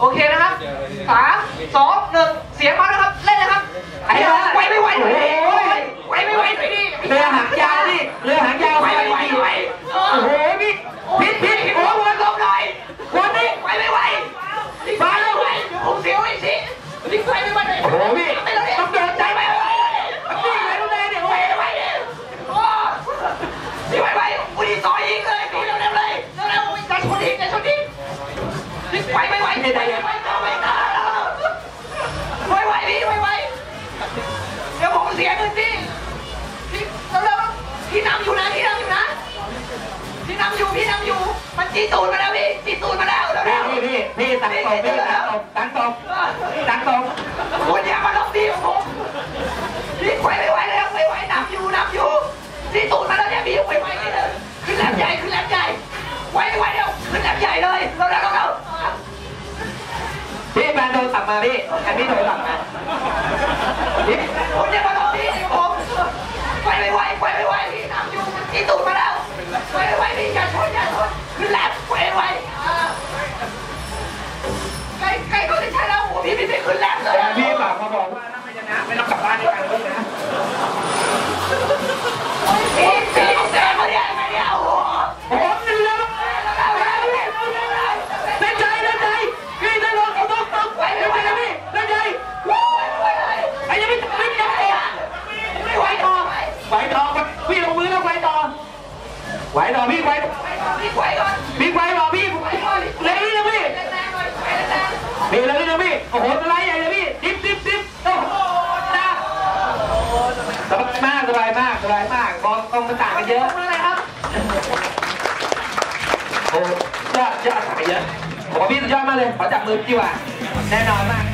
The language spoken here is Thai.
โอเคนะครับสามสองหนึ่งเสียงมาแล้ครับ เล่นเลยครับไอ้เราไหวไม่ไหวหน่ดิไหวไม่ไหวหน่ดิเลือหางยาวดิเรืหางยาวไหวไม่ไหวไโอ้โหพี่พิษพิษหัววนลมหน่อยวันนี้ไหวไม่ไหวมาแล้ไหวผมเสียวไอ้สินี่ไหวไม่ไหวโอ้โหพี่ มันจีตูนมาแล้วพี่จีตูนมาแล้วแล้วพี่พี่พี่พี่ตังตบพี่ตังตบตังตบตังตบคนอย่ามาลงดีของผมพี่ไขว่ไม่ไหวแล้วไม่ไหวนับอยู่นับอยู่จีตูนมาแล้วเนี่ยพี่ไขว่นี่เลยขึ้นแหลมใหญ่ขึ้นแหลมใหญ่ไหวไม่ไหวเดี๋ยวขึ้นแหลมใหญ่เลยเราแล้วเราพี่แฟนโทรศัพท์มาพี่แอนพี่โทรศัพท์มาพี่คนอย่ามาลงดีของผมไหวไม่ไหวไหวไม่ไหวพี่นับอยู่จีตูนมาแล้วไหวไม่ไหวพี่อย่าชนอย่าชนขึ้นแหลมไหวไม่ไหวใกล้ใกล้ก็จะใช่แล้วโอ้พี่พี่ไม่ขึ้นแหลมเลย แอนพี่ฝากมาบอกว่าถ้าไม่ชนะไม่ต้องกลับบ้านด้วยกันเลยนะ พี่พี่แจ้งมาเนี่ยไม่เนี่ยโอ้โห ผมเหนื่อยเล่นใจเล่นใจพี่ได้ลงเอาต้องต้องเล่นใจนะพี่เล่นใจไอ้ยังไม่ไม่ยังต่อไม่ไหวต่อไหวต่อพี่ลงมือแล้วไหวต่อ ไหวต่อพี่ไหวพี่ไหวก่อนพี่ไหวต่อพี่เร็วนี่นะพี่แรงๆหน่อยไหวแรงนี่เลยนะพี่โอ้โหสไลด์ใหญ่เลยพี่ดิบดิบดิบโอ้โหจ้าสบายมากสบายมากสบายมากกองกองมันต่างกันเยอะๆมืออะไรครับโอ้ยอดยอดต่างกันเยอะผมว่าพี่สุดยอดมากเลยขอจับมือดีกว่าแน่นอนมาก